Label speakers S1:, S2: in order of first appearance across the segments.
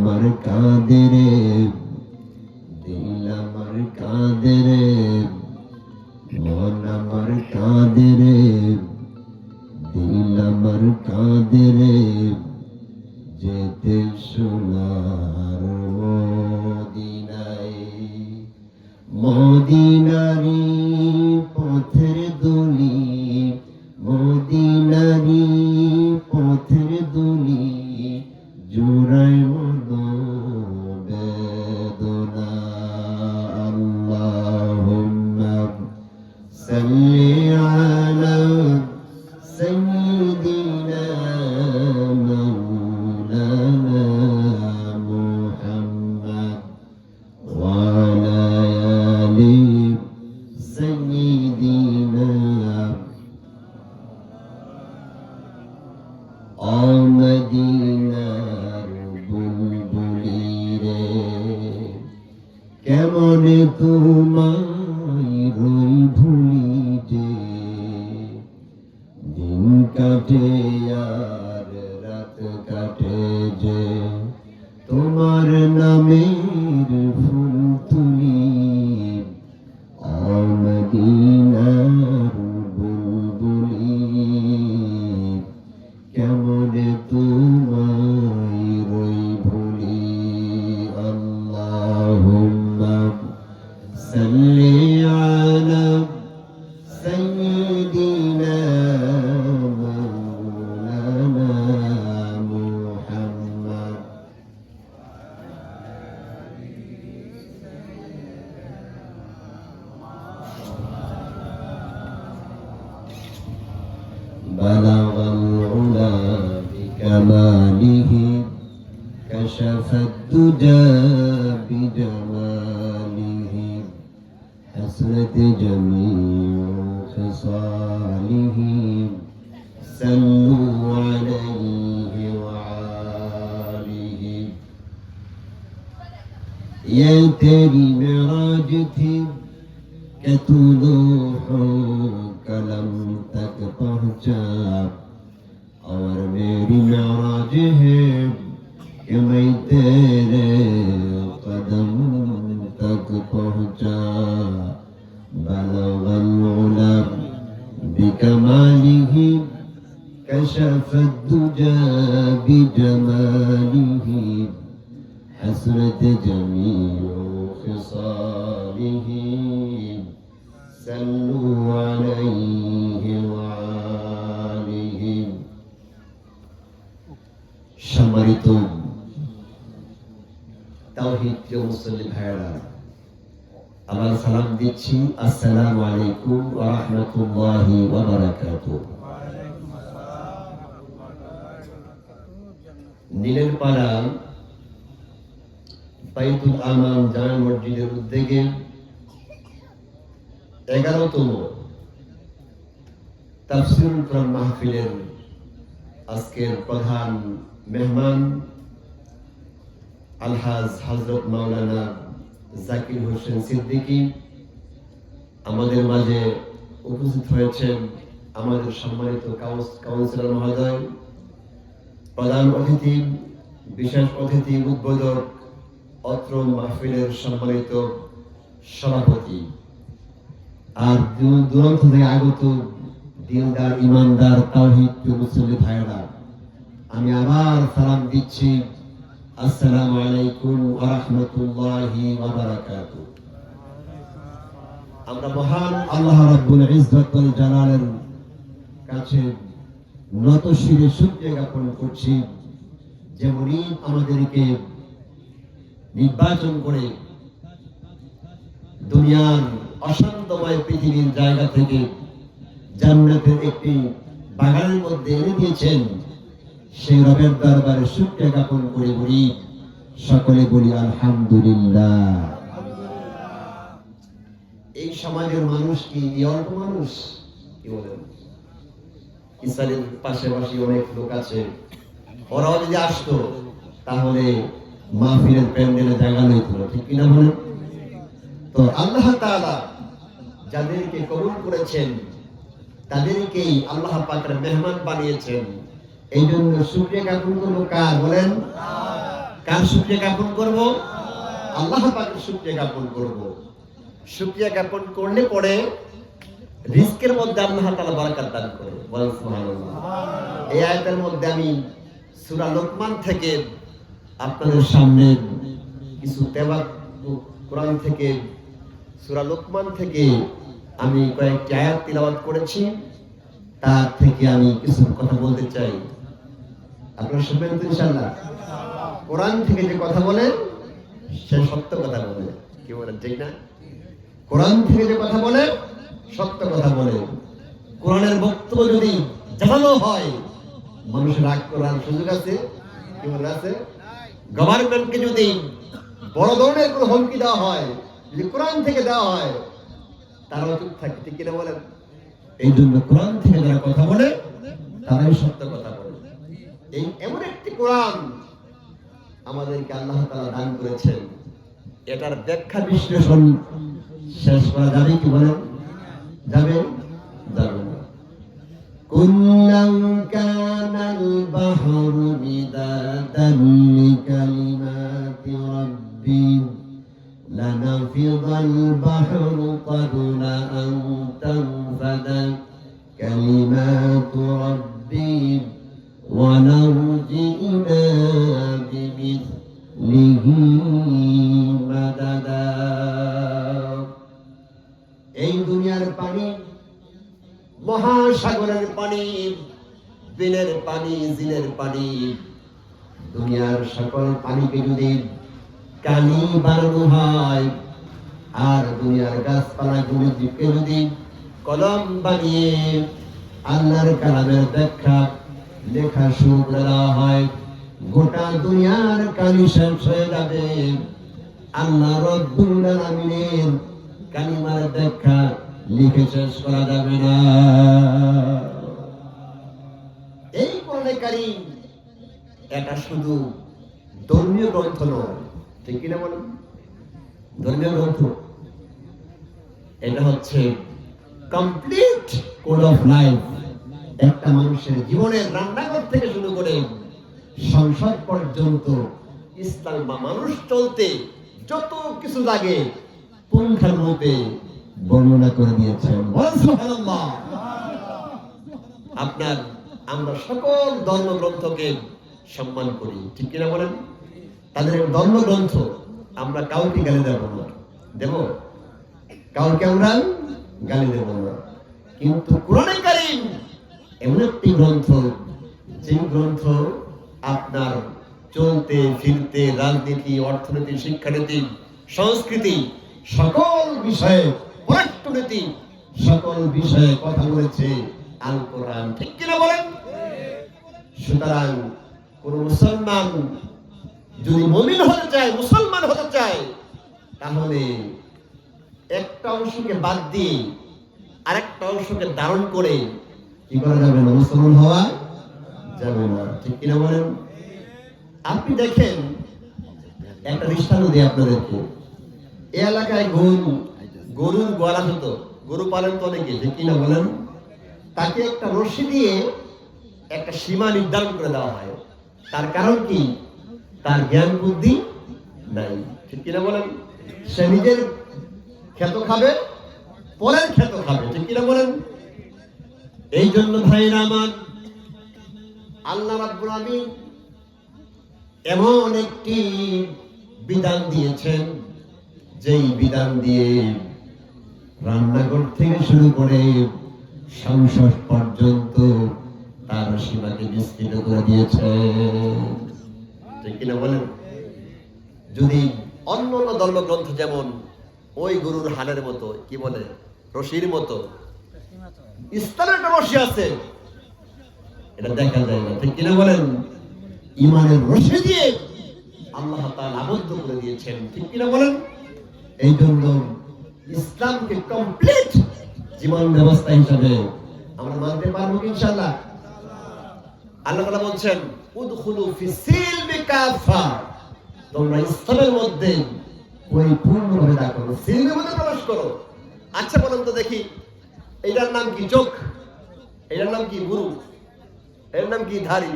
S1: আমার কাঁদে রে দিল আমার কাঁদে রে মন আমার কাঁদে রে। কেমন তোমায় بجماله حسنة جميع خصاله. سلوا عليه وعاله ينتري معراجته كطلوع كلم تقطع جاب. اور میری معراج ہے இமைத்தேரே মুসলিম ভাইয়েরা আমার সালাম দিচ্ছি। আসসালামু আলাইকুম ওয়া রাহমাতুল্লাহি ওয়া বারাকাতুহু। নীলের পাড়া বাইতুল আমান জামে মসজিদের উদ্যোগে এগারোতম তাফসিরুল কোরআন মাহফিলের আজকের প্রধান মেহমান আলহাজ হজরত মাওলানা জাকির হোসেন সিদ্দিকী আমাদের মাঝে উপস্থিত হয়েছেন আমাদের সম্মানিত কাউন্সিলর মহোদয়, প্রধান অতিথি, বিশেষ অতিথি উদ্বোধক, অত্র মাহফিলের সম্মানিত সভাপতি। আর দূর দূরান্ত থেকে আগত দিনদার, ইমানদার, তাওহিদ মুসলিম ভাইরা আমি আবার সালাম দিচ্ছি আসসালামু আলাইকুম ওয়া রাহমাতুল্লাহি ওয়া বারাকাতুহু। আমরা মহান আল্লাহ রাব্বুল ইজ্জত ওয়াল জালালের কাছে নত শিরে শুকরিয়া জ্ঞাপন করছি। যে উনি আমাদেরকে নির্বাচন করে দুনিয়ার অশান্তময় পৃথিবীর জায়গা থেকে জান্নাতের একটি বাগানের মধ্যে এনে দিয়েছেন। সেই রবের দরবারে শুক্রিয়া জ্ঞাপন করে বলি, সকলে বলি আলহামদুলিল্লাহ। এই সমাজের মানুষ কি অল্প মানুষ? অনেক লোক আছে। ওরাও যদি আসতো, তাহলে মাহফিলের প্যান্ডেলে জায়গা লইতো, ঠিক কিনা বলেন? তো আল্লাহ তাআলা যাদেরকে কবুল করেছেন, তাদেরকেই আল্লাহ পাকের মেহমান বানিয়েছেন। এই জন্য শুক্রিয়া জ্ঞাপন করব কার? বলেন। কার শুক্রিয়া জ্ঞাপন করব? আল্লাহ পাকের শুক্রিয়া করব। শুক্রিয়া জ্ঞাপন করলে পরে রিস্কের মধ্যে আল্লাহ তাআলা বারাকাত দান করে বলেন এই আয়াতের মধ্যে আমি সুরা লোকমান থেকে আপনাদের সামনে কিছু তেবাক কোরআন থেকে, সুরা লোকমান থেকে আমি কয়েকটি আয়াত তিলাওয়াত করেছি। তার থেকে আমি কিছু কথা বলতে চাই। আপনারা শুনবেন তো ইনশাআল্লাহ। কোরআন থেকে যে কথা বলে, সে সত্য কথা বলে। কি বলেন, ঠিক না? কোরআন থেকে যে কথা বলে, সত্য কথা বলে। কোরআনের বক্তব্য যদি জানানো হয়, মানুষের রাগ করার সুযোগ আছে? কি বলে আছে? গভর্নমেন্টকে যদি বড় ধরনের কোনো হুমকি দেওয়া হয়, যদি কোরআন থেকে দেওয়া হয় তারাও চুপ থাকে ঠিক কিনা বলেন? এই জন্য কোরআন থেকে যারা কথা বলে, তারাই সত্য কথা বলে। এই এমন একটি কোরআন আমাদেরকে আল্লাহ তাআলা দান করেছেন এটার ব্যাখ্যা বিশ্লেষণ শেষ করা যাবে কি বলেন যাবে যাবে না قل لو كان البحر مدادا لكلمات ربي لنفض البحر قبل أن تنفد كلمات ربي ولو جئنا بمثله مددا এই দুনিয়ার পানি মহাসাগরের পানি বিলের পানি জিলের পানি দুনিয়ার সকল পানিকে যদি কানি বানানো হয় আর দুনিয়ার গাছপালা গুলিকে যদি কলম বানিয়ে আল্লাহর কালামের ব্যাখ্যা লেখা শুরু করে হয়, গোটা দুনিয়ার কালি শেষ হয়ে যাবে। আল্লাহ রব্বুল আলামিনের কালিমার ব্যাখ্যা লিখে শেষ করা যাবে না। এই কোরআনে কারিম, এটা শুধু ধর্মীয় গ্রন্থ নয়। ঠিক কিনা বলুন ধর্মীয় গ্রন্থ। এটা হচ্ছে কমপ্লিট কোড অফ লাইফ একটা মানুষের জীবনের রান্নাঘর থেকে শুরু করে সংসার পর্যন্ত ইসলাম বা মানুষ চলতে যত কিছু লাগে পুঙ্খার রূপে বর্ণনা করে দিয়েছেন। আপনার আমরা সকল ধর্মগ্রন্থকে সম্মান করি, ঠিক কিনা বলেন? তাদের ধর্মগ্রন্থ আমরা কাউকে গালি দেব না। দেব? কাউকে আমরা গালি দেব না। কিন্তু কোরআনে কারিম এমন একটি গ্রন্থ, যে গ্রন্থ আপনার চলতে, ফিরতে, রাজনীতি, অর্থনীতি, শিক্ষানীতি, সংস্কৃতি, সকল বিষয়ে পরাষ্ট্রনীতি সকল বিষয়ে কথা বলেছে আল কোরআন। ঠিক কিনা বলেন? সুতরাং কোন মুসলমান যদি মমিন হতে চায়, মুসলমান হতে চায়, তাহলে একটা অংশকে বাদ দিয়ে আরেকটা অংশকে ধারণ করে কি করা যাবে না? মুসলমান হওয়া যাবে না। ঠিক কিনা বলেন? আপনি দেখেন, একটা দৃষ্টান্ত দিই আপনাদেরকে। এই এলাকায় গরু, গরুর গোয়ালা হতো। গরু পালন তো অনেকে ঠিক কিনা বলেন? তাকে একটা রশি দিয়ে একটা সীমা নির্ধারণ করে দেওয়া হয়। তার কারণ কি? তার জ্ঞান বুদ্ধি নাই। ঠিক কিনা বলেন? সে নিজের ক্ষেত খাবে পরের ক্ষেত খাবে। ঠিক কিনা বলেন? এই জন্য ভাইরা আমার, আল্লাহ রাব্বুল আলামিন এমন একটি বিধান দিয়েছেন, যেই বিধান দিয়ে রান্নাঘর থেকে শুরু করে সংসদ পর্যন্ত তার সীমাকে বিস্তৃত করে দিয়েছে। ঠিক কিনা বলেন? যদি অন্য অন্য ধর্মগ্রন্থ যেমন ওই গরুর হালের মতো, কি বলে? রশির মতো একটা রশি আছে। এটা দেখা যায় না ঠিক কিনা বলেন? ইমানের রশি। দিয়ে আল্লাহ তাআলা আবদ্ধ করে দিয়েছেন ঠিক কিনা বলেন? এই জন্য ইসলামকে কমপ্লিট জীবন ব্যবস্থা হিসাবে আমরা মানতে পারব ইনশাআল্লাহ। আল্লাহ তাআলা বলছেন উদখুলু ফি সিলমি কাফা। তোমরা ইসলামের মধ্যে পরিপূর্ণভাবে দেখো সিলমের মধ্যে প্রবেশ করো। আচ্ছা বলুন তো দেখি। এটার নাম কি চোখ? এটার নাম কি গুরু? এর নাম কি ধারি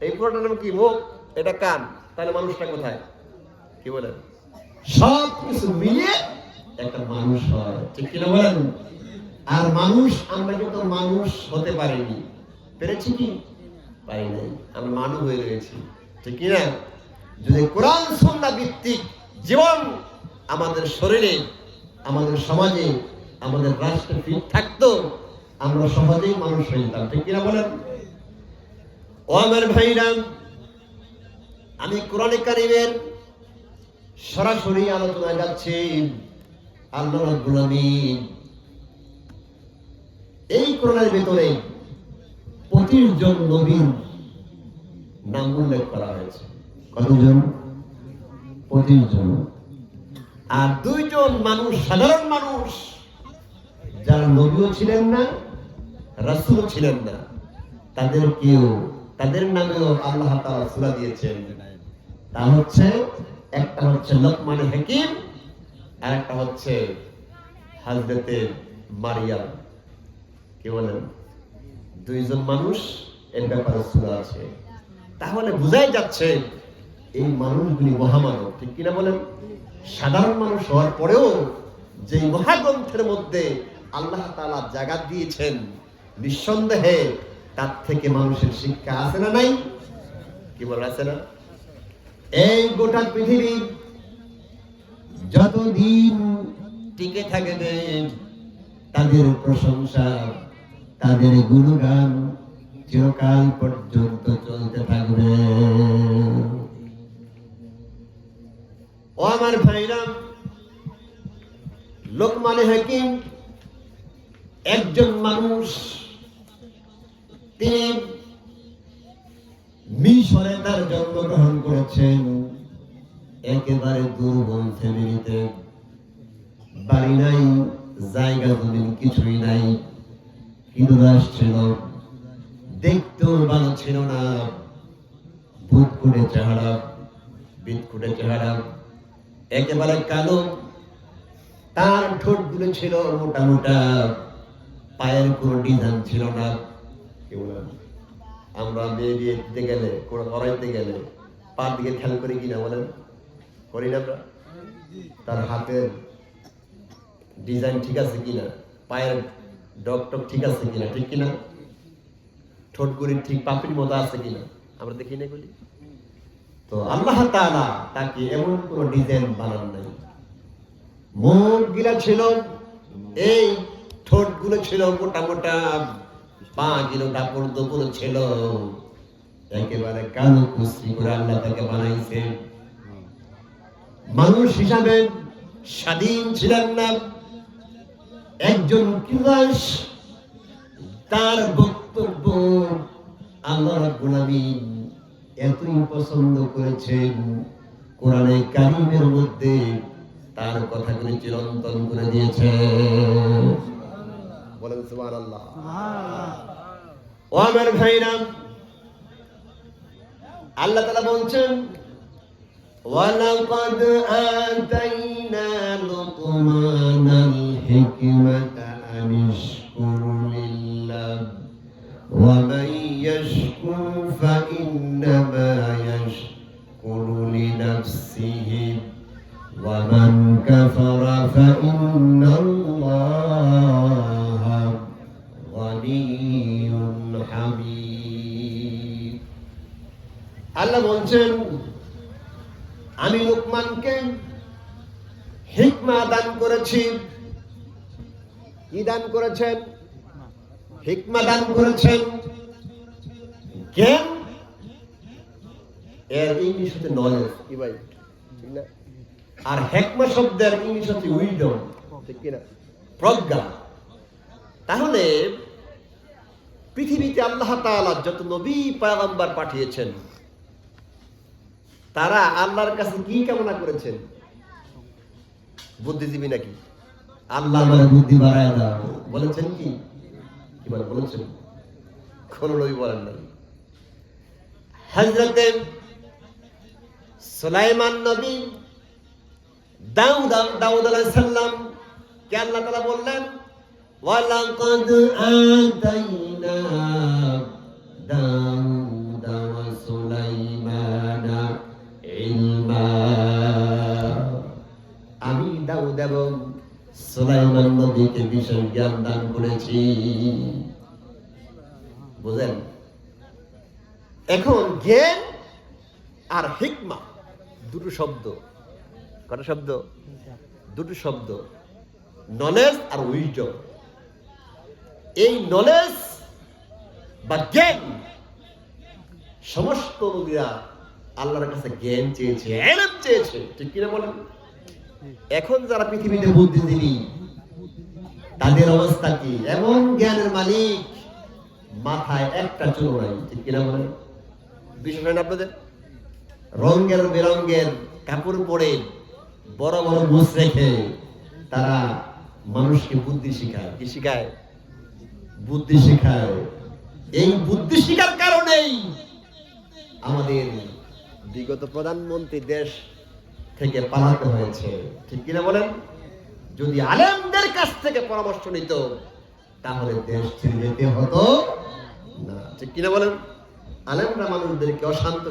S1: এই পুরোটার নাম কি মুখ? এটা কান। তাহলে মানুষটা কোথায়? কি বলেন? সব কিছু মিলিয়ে একটা মানুষ হয়। ঠিক কিনা বলেন? আর মানুষ, আমরা কিন্তু মানুষ হতে পারিনি। পেরেছি কি? পারি নাই। আমরা মানুষ হয়ে রয়েছি। ঠিক কিনা? যদি কোরআন সন্না ভিত্তিক জীবন আমাদের শরীরে, আমাদের সমাজে আমাদের রাষ্ট্রে ফিট থাকতো, আমরা সহজেই মানুষ হয়ে যেতাম ঠিক কিনা বলেন? ও আমার ভাইরা, আমি কোরআনে কারিমের সরাসরি আলোচনায় যাচ্ছি। আল্লাহ রাব্বুল আমিন এই কোরআনের ভেতরে পঁচিশ জন নবীর নাম উল্লেখ করা হয়েছে। কতজন? পঁচিশ জন আর দুইজন মানুষ, সাধারণ মানুষ যারা নবীও ছিলেন না, রাসূলও ছিলেন না, তাদের কেউ, তাদের নামেও আল্লাহ তাআলা দিয়েছেন। তা হচ্ছে, একটা হচ্ছে লোকমান হাকিম, আর একটা হচ্ছে হাজরতে মারিয়াম। কি বলেন? দুইজন মানুষ, এর ব্যাপারে সূরা আছে। তাহলে বোঝাই যাচ্ছে, এই মানুষগুলি মহামানব, ঠিক কিনা বলেন? সাধারণ মানুষ হওয়ার পরেও যে মহাগ্রন্থের মধ্যে আল্লাহ তালা জায়গা দিয়েছেন। নিঃসন্দেহে তার থেকে মানুষের শিক্ষা আছে না নাই? কি বলেন আছে না? এই গোটা পৃথিবী যতদিন টিকে থাকবে তাদের প্রশংসা, তাদের গুণগান চিরকাল পর্যন্ত চলতে থাকবে। ও আমার ভাইরা, লোকমানে হাকিম একজন মানুষ, তিনি মিশরে তার জন্মগ্রহণ করেছেন। একেবারে দুর্বল ফ্যামিলিতে বাড়ি নাই, জায়গা জমিন কিছুই নাই কিন্তু দাস ছিল, দেখতেও ভালো ছিল না। করে চেহারা করে চেহারা, একেবারে কালো। তার ঠোঁটগুলো ছিল মোটা মোটা। পায়ের কোনো ডিজাইন ছিল না। আমরা মেয়ে বিয়ে দিতে গেলে কোনো করাইতে গেলে পার দিকে খেয়াল করি কিনা বলেন? করি না আমরা? তার হাতের ডিজাইন ঠিক আছে কিনা? পায়ের ডক টক ঠিক আছে কিনা? ঠিক কিনা? ঠোঁটগুলি ঠিক পাপড়ির মতো আছে কিনা? আমরা দেখি না এগুলি তো আল্লাহ তাআলা তাকে এমন কোন ডিজাইন বানান নাই। মুখ গিলা ছিল এই ঠোঁটগুলো ছিল মোটা মোটা, পা গিলো ডাপড় দোপড় ছিল। একেবারে কালো কুস্তি করে আল্লাহ তাকে বানাইছে। মানুষ হিসাবে স্বাধীন ছিলেন না। একজন কিলাস তার বক্তব্য আল্লাহ রাব্বুল এতই পছন্দ করেছেন, কোরআনে কারিমের মধ্যে তার কথাগুলি চিরন্তন করে দিয়েছে বলেন সুবহানাল্লাহ ও আমার ভাইরা আল্লাহ তাআলা বলছেন ولقد آتينا لقمان الحكمة أن اشكر لله ومن يشكر فإنما يشكر لنفسه ومن كفر فإن الله আল্লাহ বলছেন, আমি লোকমানকে হিকমা দান করেছি। কি দান করেছেন? হিকমা দান করেছেন। জ্ঞান এর ইংলিশ হচ্ছে নলেজ কি ভাই? আর হেকমা শব্দের ইংলিশ হচ্ছে উইডম ঠিক কিনা? প্রজ্ঞা। তাহলে, পৃথিবীতে আল্লাহ তাআলা যত নবী, পয়গম্বর পাঠিয়েছেন তারা আল্লাহর কাছে কি কামনা করেছেন? বুদ্ধিজীবী নাকি? আল্লাহ বুদ্ধি বাড়ায় দাও। বলেছেন কি? কি বলে বলেছেন। কোন নবী বলেন নাই। হজরতে সুলাইমান নবী দাউদ দাউদ আলাইহিস সালাম কে আল্লাহ তাআলা বললেন, ওয়ালাকাদ আতাইনা সুলাইমান নবীকে বিশেষ জ্ঞান দান করেছি। বুঝেন? এখন জ্ঞান আর হিকমা, দুটো শব্দ। কটা শব্দ? দুটো শব্দ। নলেজ আর উইজডম এই নলেজ বা জ্ঞান, সমস্ত নবীরা আল্লাহর কাছে জ্ঞান চেয়েছে চেয়েছে। ঠিক কিনা বলেন? এখন যারা পৃথিবীতে বুদ্ধিজীবী তাদের অবস্থা কি? এমন জ্ঞানের মালিক মাথায় একটা চুল নাই। ঠিক কিনা বলেন? বিশ্বাস হয় না আপনাদের? রঙের বেরঙ্গের কাপড় পরে বড় বড় মুখ রেখে তারা মানুষকে বুদ্ধি শিখায়। কি শেখায়? বুদ্ধি শিখায়। এই বুদ্ধি শিখার কারণেই আমাদের বিগত প্রধানমন্ত্রী দেশ থেকে পালাতে হয়েছে। ঠিক কিনা বলেন? যদি আলেমদের কাছ থেকে পরামর্শ নিত, তাহলে দেশ ছেড়ে যেতে হতো না। ঠিক কিনা বলেন? আলেমরা মানুষদেরকে অশান্ত